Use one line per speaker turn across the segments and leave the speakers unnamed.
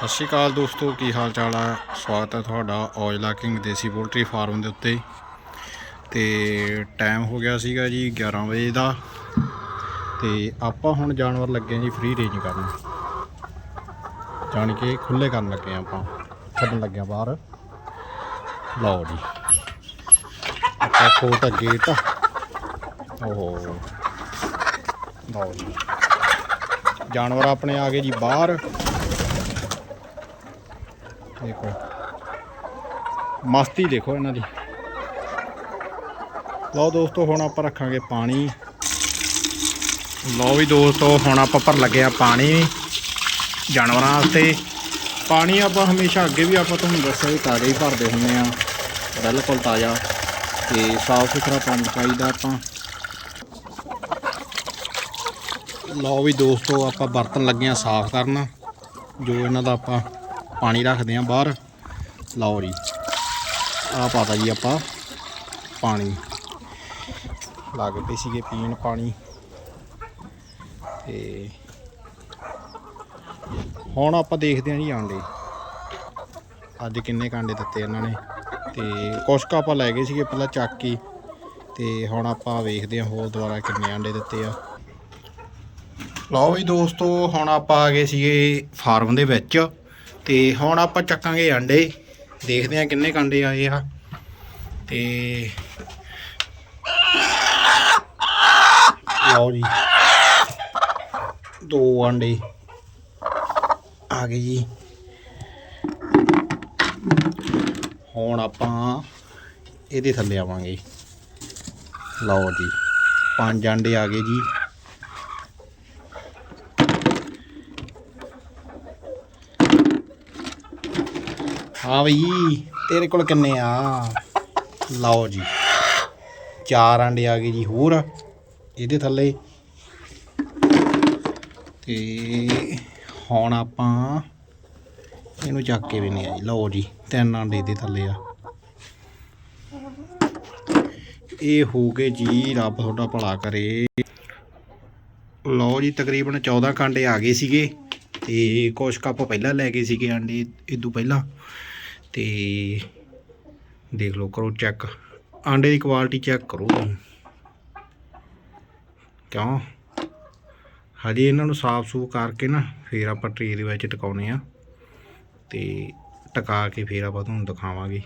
ਸਤਿ ਸ਼੍ਰੀ ਅਕਾਲ ਦੋਸਤੋ, ਕੀ ਹਾਲ ਚਾਲ ਆ? ਸਵਾਗਤ ਹੈ ਤੁਹਾਡਾ Aujla King Desi Poultry Farm ਦੇ ਉੱਤੇ। ਤੇ ਟਾਈਮ ਹੋ ਗਿਆ ਸੀਗਾ ਜੀ 11 ਵਜੇ ਦਾ। ਤੇ ਆਪਾਂ ਹੁਣ ਜਾਨਵਰ ਲੱਗੇ ਜੀ ਫ੍ਰੀ ਰੇਂਜ ਕਰਨ। ਜਾਣੀ ਕਿ ਖੁੱਲੇ ਕਰਨ ਲੱਗੇ ਹਾਂ ਆਪਾਂ। ਛੱਡਣ ਲੱਗੇ ਹਾਂ ਬਾਹਰ। ਲਓ ਜੀ। ਆਪਾਂ ਖੋਟ ਗੇਟ ਓਹੋ। ਲਓ ਜੀ। ਜਾਨਵਰ ਆਪਣੇ ਆ ਗਏ ਜੀ ਬਾਹਰ। ਦੇਖੋ। ਮਸਤੀ ਦੇਖੋ ਇਹਨਾਂ ਦੀ। ਲਓ ਦੋਸਤੋ, ਹੁਣ ਆਪਾਂ ਰੱਖਾਂਗੇ ਪਾਣੀ। ਲਓ ਵੀ ਦੋਸਤੋ, ਹੁਣ ਆਪਾਂ ਭਰ ਲੱਗੇ ਆ ਪਾਣੀ ਜਾਨਵਰਾਂ ਵਾਸਤੇ। ਪਾਣੀ ਆਪਾਂ ਹਮੇਸ਼ਾ ਅੱਗੇ ਵੀ ਆਪਾਂ ਤੁਹਾਨੂੰ ਦੱਸਿਆ ਵੀ ਤਾਜ਼ਾ ਹੀ ਭਰਦੇ ਹੁੰਦੇ ਆ। ਬਿਲਕੁਲ ਤਾਜ਼ਾ ਤੇ ਸਾਫ਼ ਸੁਥਰਾ ਪਾਣੀ ਚਾਹੀਦਾ ਆਪਾਂ। ਲਓ ਵੀ ਦੋਸਤੋ, ਆਪਾਂ ਬਰਤਨ ਲੱਗੇ ਆ ਸਾਫ਼ ਕਰਨ। ਜੋ ਇਹਨਾਂ ਦਾ ਆਪਾਂ ਪਾਣੀ ਰੱਖਦੇ ਆ ਬਾਹਰ। ਲਓ ਜੀ ਆ ਪਾਤਾ ਜੀ ਆਪਾਂ ਪਾਣੀ। ਲੱਗਦੇ ਸੀਗੇ ਪੀਣ ਪਾਣੀ। ਤੇ ਹੁਣ ਆਪਾਂ ਦੇਖਦੇ ਹਾਂ ਜੀ ਆਂਡੇ। ਅੱਜ ਕਿੰਨੇ ਕਾਂਡੇ ਦਿੱਤੇ ਇਹਨਾਂ ਨੇ। ਤੇ ਕੁਛ ਕੁ ਆਪਾਂ ਲੈ ਗਏ ਸੀਗੇ ਪਹਿਲਾਂ ਚੱਕ ਕੇ ਤੇ ਹੁਣ ਆਪਾਂ ਵੇਖਦੇ ਹਾਂ ਹੋਰ ਦੁਬਾਰਾ ਕਿੰਨੇ ਆਂਡੇ ਦਿੱਤੇ ਆ। ਲਓ ਵੀ ਦੋਸਤੋ, ਹੁਣ ਆਪਾਂ ਆ ਗਏ ਸੀਗੇ ਫਾਰਮ ਦੇ ਵਿੱਚ। ਤੇ ਹੁਣ ਆਪਾਂ ਚੱਕਾਂਗੇ ਅੰਡੇ। ਦੇਖਦੇ ਹਾਂ ਕਿੰਨੇ ਕੰਡੇ ਆਏ ਆ। ਤੇ ਲਓ ਜੀ। ਦੋ ਅੰਡੇ ਆ ਗਏ ਜੀ। ਹੁਣ ਆਪਾਂ ਇਹਦੇ ਥੱਲੇ ਆਵਾਂਗੇ। ਲਓ ਜੀ, ਪੰਜ ਅੰਡੇ ਆ ਗਏ ਜੀ। ਹਾਂ ਬਈ, ਤੇਰੇ ਕੋਲ ਕਿੰਨੇ ਆ? ਲਓ ਜੀ। ਚਾਰ ਆਂਡੇ ਆ ਗਏ ਜੀ ਹੋਰ, ਇਹਦੇ ਥੱਲੇ। ਤੇ ਹੁਣ ਆਪਾਂ ਇਹਨੂੰ ਚੱਕ ਕੇ ਵੀ ਨਹੀਂ ਆ ਜੀ। ਲਓ ਜੀ, ਤਿੰਨ ਆਂਡੇ ਇਹਦੇ ਥੱਲੇ ਆ। ਇਹ ਹੋ ਗਏ ਜੀ, ਰੱਬ ਤੁਹਾਡਾ ਭਲਾ ਕਰੇ। ਲਓ ਜੀ, ਤਕਰੀਬਨ 14 ਕਾਂਡੇ ਆ ਗਏ ਸੀਗੇ। ਤੇ ਕੁਛ ਕੱਪ ਪਹਿਲਾਂ ਲੈ ਗਏ ਸੀਗੇ ਆਂਡੇ ਇਦੋਂ ਪਹਿਲਾਂ। ਤੇ ਦੇਖ ਲਓ, ਕਰੋ ਚੈੱਕ ਆਂਡੇ ਦੀ ਕੁਆਲਿਟੀ ਚੈੱਕ ਕਰੋ ਤੁਸੀਂ। ਕਿਉਂ? ਹਜੇ ਇਹਨਾਂ ਨੂੰ ਸਾਫ਼ ਸੂਫ ਕਰਕੇ ਨਾ ਫੇਰ ਆਪਾਂ ਟਰੇ ਦੇ ਵਿੱਚ ਟਿਕਾਉਨੇ ਆ। ਤੇ ਟਿਕਾ ਕੇ ਫੇਰ ਆਪਾਂ ਤੁਹਾਨੂੰ ਦਿਖਾਵਾਂਗੇ।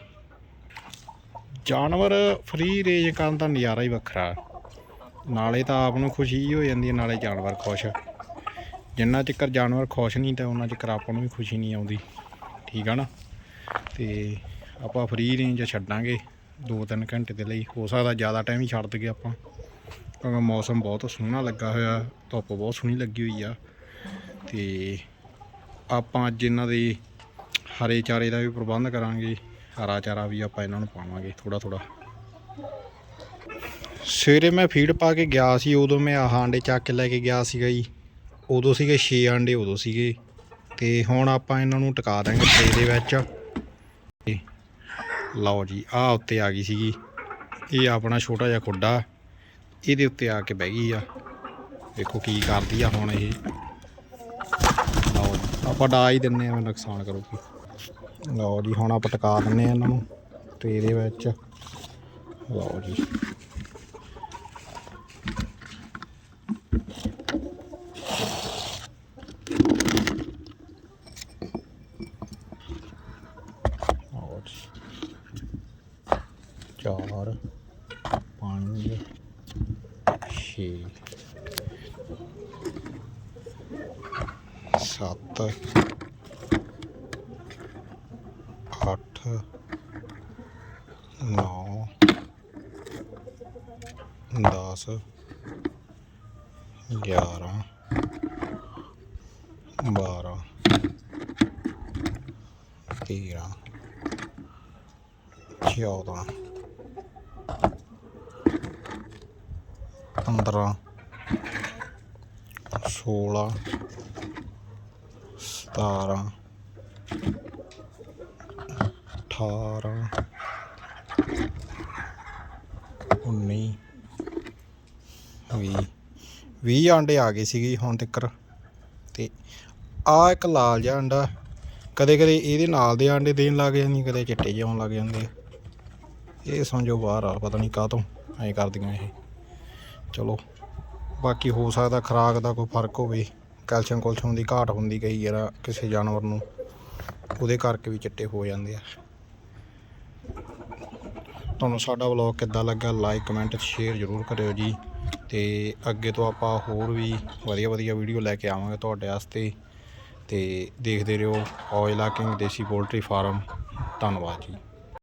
ਜਾਨਵਰ ਫ੍ਰੀ ਰੇਂਜ ਕਰਨ ਦਾ ਨਜ਼ਾਰਾ ਹੀ ਵੱਖਰਾ ਨਾਲੇ ਤਾਂ ਆਪ ਨੂੰ ਖੁਸ਼ੀ ਹੋ ਜਾਂਦੀ ਹੈ ਨਾਲੇ ਜਾਨਵਰ ਖੁਸ਼ ਜਿੰਨਾ ਚਿਕਰ ਜਾਨਵਰ ਖੁਸ਼ ਨਹੀਂ ਤਾਂ ਉਹਨਾਂ ਚਿਕਰ ਆਪਾਂ ਨੂੰ ਵੀ ਖੁਸ਼ੀ ਨਹੀਂ ਆਉਂਦੀ। ਠੀਕ ਆ ਨਾ? ਤੇ ਆਪਾਂ ਫ੍ਰੀ ਰੇਂਜ ਛੱਡਾਂਗੇ। 2-3 ਘੰਟੇ ਦੇ ਲਈ। ਹੋ ਸਕਦਾ ਜ਼ਿਆਦਾ ਟਾਈਮ ਹੀ ਛੱਡ ਦਈਏ ਆਪਾਂ। ਕਿਉਂਕਿ ਮੌਸਮ ਬਹੁਤ ਸੋਹਣਾ ਲੱਗਾ ਹੋਇਆ। ਧੁੱਪ ਬਹੁਤ ਸੋਹਣੀ ਲੱਗੀ ਹੋਈ ਆ। ਤੇ ਆਪਾਂ ਅੱਜ ਇਹਨਾਂ ਦੇ ਹਰੇ ਚਾਰੇ ਦਾ ਵੀ ਪ੍ਰਬੰਧ ਕਰਾਂਗੇ। ਹਰਾ ਚਾਰਾ ਵੀ ਆਪਾਂ ਇਹਨਾਂ ਨੂੰ ਪਾਵਾਂਗੇ ਥੋੜਾ ਥੋੜਾ ਸਵੇਰੇ ਮੈਂ ਫੀਡ ਪਾ ਕੇ ਗਿਆ ਸੀ। ਉਦੋਂ ਮੈਂ ਆਹ ਆਂਡੇ ਚੱਕ ਕੇ ਲੈ ਕੇ ਗਿਆ ਸੀਗਾ ਜੀ। ਉਦੋਂ ਸੀਗੇ 6 ਆਂਡੇ, ਉਦੋਂ ਸੀਗੇ। ਤੇ ਹੁਣ ਆਪਾਂ ਇਹਨਾਂ ਨੂੰ ਟਿਕਾ ਦਾਂਗੇ ਟਰੇ ਦੇ ਵਿੱਚ। ਲਓ ਜੀ ਆਹ ਉੱਤੇ ਆ ਗਈ ਸੀਗੀ। ਇਹ ਆਪਣਾ ਛੋਟਾ ਜਿਹਾ ਖੁੱਡਾ ਇਹਦੇ ਉੱਤੇ ਆ ਕੇ ਬਹਿ ਗਈ ਆ। ਦੇਖੋ ਕੀ ਕਰਦੀ ਆ ਹੁਣ ਇਹ। ਲਓ ਜੀ, ਆਪਾਂ ਡਾ ਹੀ ਦਿੰਨੇ ਆ ਨੁਕਸਾਨ ਕਰੂਗੀ। ਲਓ ਜੀ ਹੁਣ ਆਪਾਂ ਟਕਾ ਦਿੰਨੇ ਆ ਇਹਨਾਂ ਨੂੰ ਟਰੇ ਇਹਦੇ ਵਿੱਚ। ਲਓ ਜੀ ਲਓ ਜੀ ਚਾਰ ਪੰਜ ਛੇ ਸੱਤ ਅੱਠ ਨੌ ਦਸ ਗਿਆਰਾਂ ਬਾਰਾਂ ਤੇਰਾਂ ਚੌਦਾਂ ਪੰਦਰਾਂ ਸੋਲਾਂ ਸਤਾਰਾਂ, ਅਠਾਰਾਂ, ਉੱਨੀ, ਵੀਹ ਵੀਹ ਆਂਡੇ ਆ ਗਏ ਸੀਗੇ ਹੁਣ ਤੱਕ ਤੇ ਆ ਇੱਕ ਲਾਲ ਜਿਹਾ ਅੰਡਾ, ਕਦੇ ਕਦੇ ਇਹਦੇ ਨਾਲ ਦੇ ਆਂਡੇ ਦੇਣ ਲੱਗ ਜਾਂਦੇ, ਕਦੇ ਚਿੱਟੇ ਜਿਹੇ ਆਉਣ ਲੱਗ ਜਾਂਦੇ ਇਹ ਸਮਝੋ ਬਾਹਰ ਆ, ਪਤਾ ਨਹੀਂ ਕਾਹ ਤੋਂ ਐਂ ਕਰਦੀਆਂ ਇਹ। ਚਲੋ, ਬਾਕੀ ਹੋ ਸਕਦਾ ਖੁਰਾਕ ਦਾ ਕੋਈ ਫ਼ਰਕ ਹੋਵੇ। ਕੈਲਸ਼ੀਅਮ ਕੁਲਸ਼ੀਅਮ ਦੀ ਘਾਟ ਹੁੰਦੀ ਕਈ ਯਾਰ ਕਿਸੇ ਜਾਨਵਰ ਨੂੰ, ਉਹਦੇ ਕਰਕੇ ਵੀ ਚਿੱਟੇ ਹੋ ਜਾਂਦੇ ਆ। ਤੁਹਾਨੂੰ ਸਾਡਾ ਵਲੌਗ ਕਿੱਦਾਂ ਲੱਗਾ ਲਾਈਕ ਕਮੈਂਟ ਸ਼ੇਅਰ ਜ਼ਰੂਰ ਕਰਿਓ ਜੀ। ਤੇ ਅੱਗੇ ਤੋਂ ਆਪਾਂ ਹੋਰ ਵੀ ਵਧੀਆ ਵਧੀਆ ਵੀਡੀਓ ਲੈ ਕੇ ਆਵਾਂਗੇ ਤੁਹਾਡੇ ਵਾਸਤੇ। ਤੇ ਦੇਖਦੇ ਰਹੋ Aujla King Desi Poultry Farm. ਧੰਨਵਾਦ ਜੀ।